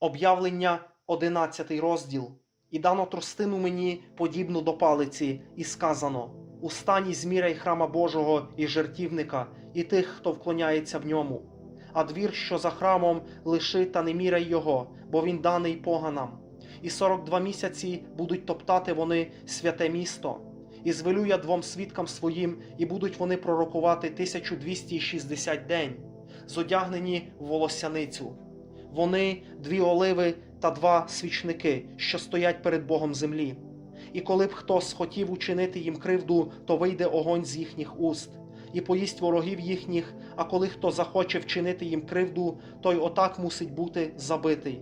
Об'явлення 11 розділ. І дано тростину мені, подібну до палиці, і сказано: Устань і зміряй храма Божого і жертівника, і тих, хто вклоняється в ньому. А двір, що за храмом, лиши та не міряй його, бо він даний поганам. І сорок два місяці будуть топтати вони святе місто. І звелю я двом свідкам своїм, і будуть вони пророкувати 1260 день, зодягнені в волосяницю. Вони дві оливи та два свічники, що стоять перед Богом землі. І коли б хто схотів учинити їм кривду, то вийде огонь з їхніх уст, і поїсть ворогів їхніх, а коли хто захоче вчинити їм кривду, той отак мусить бути забитий.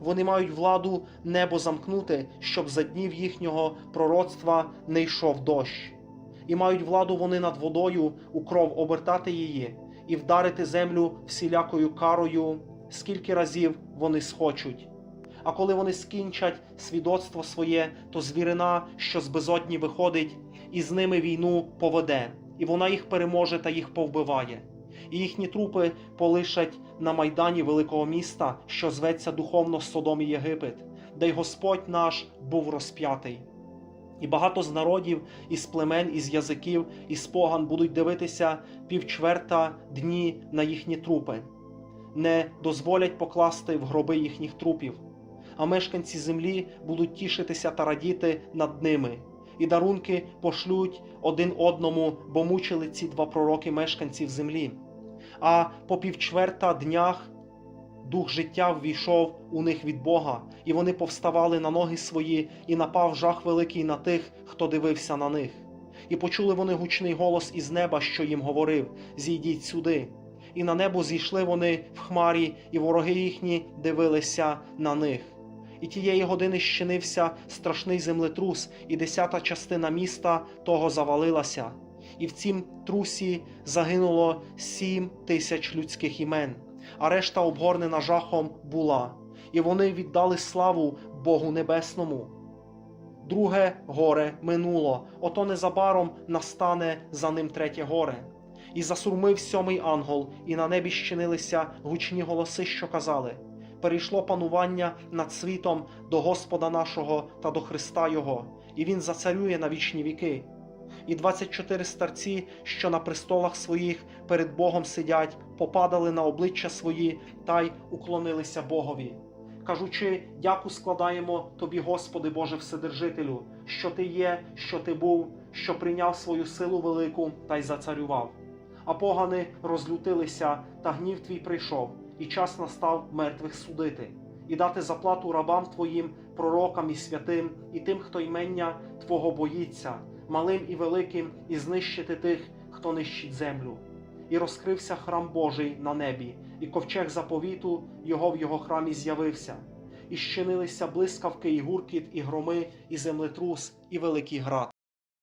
Вони мають владу небо замкнути, щоб за днів їхнього пророцтва не йшов дощ. І мають владу вони над водою у кров обертати її і вдарити землю всілякою карою, скільки разів вони схочуть. А коли вони скінчать свідоцтво своє, то звірина, що з безодні виходить, і з ними війну поведе, і вона їх переможе та їх повбиває. І їхні трупи полишать на майдані великого міста, що зветься духовно Содом і Єгипет, де й Господь наш був розп'ятий. І багато з народів, із племен, із язиків, із поган будуть дивитися півчверта дні на їхні трупи, не дозволять покласти в гроби їхніх трупів, а мешканці землі будуть тішитися та радіти над ними, і дарунки пошлють один одному, бо мучили ці два пророки мешканців землі. А по півчверта днях дух життя ввійшов у них від Бога, і вони повставали на ноги свої, і напав жах великий на тих, хто дивився на них. І почули вони гучний голос із неба, що їм говорив: Зійдіть сюди. І на небо зійшли вони в хмарі, і вороги їхні дивилися на них. І тієї години щинився страшний землетрус, і десята частина міста того завалилася. І в цім трусі загинуло сім тисяч людських імен, а решта обгорнена жахом була, і вони віддали славу Богу Небесному. Друге горе минуло, ото незабаром настане за ним третє горе. І засурмив сьомий ангел, і на небі щинилися гучні голоси, що казали: Перейшло панування над світом до Господа нашого та до Христа Його, і Він зацарює на вічні віки. І 24 старці, що на престолах своїх перед Богом сидять, попадали на обличчя свої та й уклонилися Богові, кажучи, дяку складаємо тобі, Господи Боже Вседержителю, що ти є, що ти був, що прийняв свою силу велику та й зацарював. А погани розлютилися, та гнів твій прийшов, і час настав мертвих судити, і дати заплату рабам твоїм, пророкам і святим, і тим, хто ймення Твого боїться, малим і великим, і знищити тих, хто нищить землю. І розкрився храм Божий на небі, і ковчег заповіту його в його храмі з'явився, і щинилися блискавки, і гуркіт, і громи, і землетрус, і великий град.